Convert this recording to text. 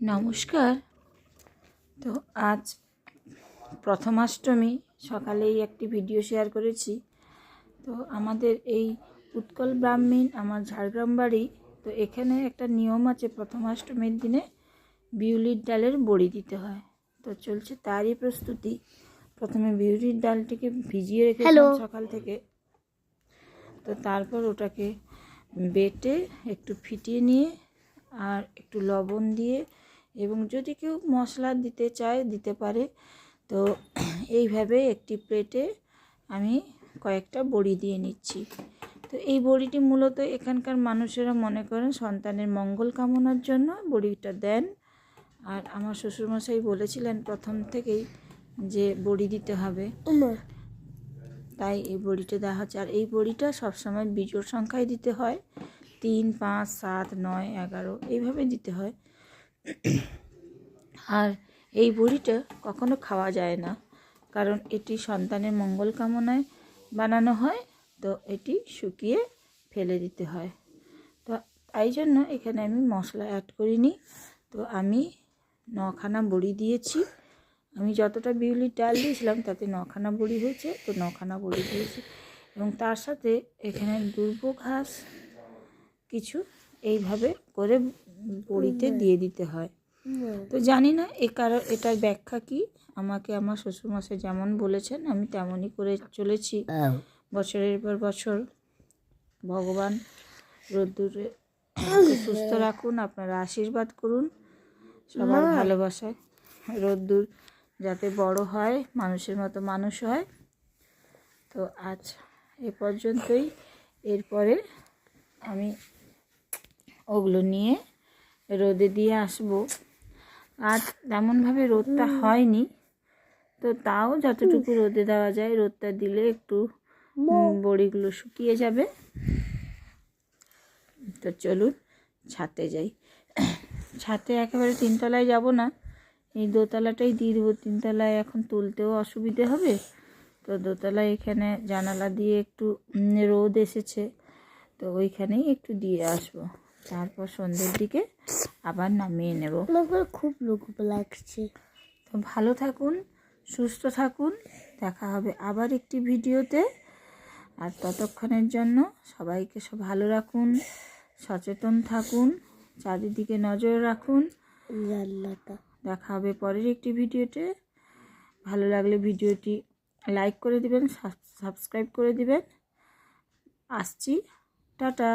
নমস্কার। তো আজ প্রথমাষ্টমী সকালেই একটি ভিডিও শেয়ার করেছি। তো আমাদের এই উৎকল ব্রাহ্মীণ আমার ঝাড়গ্রাম বাড়ি তো এখানে একটা নিয়ম আছে প্রথমাষ্টমীর দিনে বিউলির ডালের বড়ি দিতে হয়। তো চলছে তারই প্রস্তুতি। প্রথমে বিউলির ডালটিকে ভিজিয়ে রেখেছিলাম সকাল থেকে। তো তারপর ওটাকে বেটে একটু ফিটিয়ে নিয়ে আর একটু লবণ দিয়ে এবং যদি কেউ মশলা দিতে চায় দিতে পারে। তো এইভাবে একটি প্লেটে আমি কয়েকটা বড়ি দিয়ে নিচ্ছি। তো এই বড়িটি মূলত এখানকার মানুষেরা মনে করেন সন্তানের মঙ্গল কামনার জন্য বড়িটা দেন। আর আমার শ্বশুরমশাই বলেছিলেন প্রথম থেকেই যে বড়ি দিতে হবে। তাই এই বড়িটা দেওয়া হচ্ছে। আর এই বড়িটা সবসময় বিজোড় সংখ্যায় দিতে হয়। তিন পাঁচ সাত নয় এগারো এইভাবে দিতে হয়। আর এই বড়িটা কখনো খাওয়া যায় না। কারণ এটি সন্তানের মঙ্গল কামনায় বানানো হয়, তো এটি শুকিয়ে ফেলে দিতে হয়। তো তাই জন্য এখানে আমি মশলা অ্যাড করিনি। তো আমি নখানা বড়ি দিয়েছি। আমি যতটা বিউলির ডাল দিয়েছিলাম, তাতে নখানা বড়ি হয়েছে, তো নখানা বড়ি দিয়েছি। এবং তার সাথে এখানে দুর্ব ঘাস, কিছু এইভাবে করে বড়িতে দিয়ে দিতে হয়। তো জানি না এ কারণ এটার ব্যাখ্যা কি? আমাকে আমার শ্বশুরমশাই যেমন বলেছেন আমি তেমনই করে চলেছি। বছরের পর বছর ভগবান রোদ্দুরে সুস্থ রাখুন আপনারা আশীর্বাদ করুন। সবার ভালোবাসায় রোদ্দুর যাতে বড় হয় মানুষের মতো মানুষ হয়। তো আজ এ পর্যন্তই। এরপরে আমি ওগুলো নিয়ে রোদে দিয়ে আসব। আর তেমনভাবে রোদটা হয়নি, তো তাও যতটুকু রোদে দেওয়া যায় রোদটা দিলে একটু বড়িগুলো শুকিয়ে যাবে। তো চলুন ছাতে যাই। ছাতে একেবারে তিনতলায় যাব না, এই দোতলাটাই দিয়ে দেবো। তিনতলায় এখন তুলতেও অসুবিধে হবে, তো দোতলায় এখানে জানালা দিয়ে একটু রোদ এসেছে, তো ওইখানেই একটু দিয়ে আসব। তারপর সন্ধ্যের দিকে আবার নামিয়ে নেব। খুব লোক লাগছে। তো ভালো থাকুন সুস্থ থাকুন দেখা হবে আবার একটি ভিডিওতে। আর ততক্ষণের জন্য সবাইকে সব ভালো রাখুন সচেতন থাকুন চারিদিকে নজর রাখুন। দেখা হবে পরের একটি ভিডিওতে। ভালো লাগলে ভিডিওটি লাইক করে দিবেন সাবস্ক্রাইব করে দিবেন। আসছি টাটা।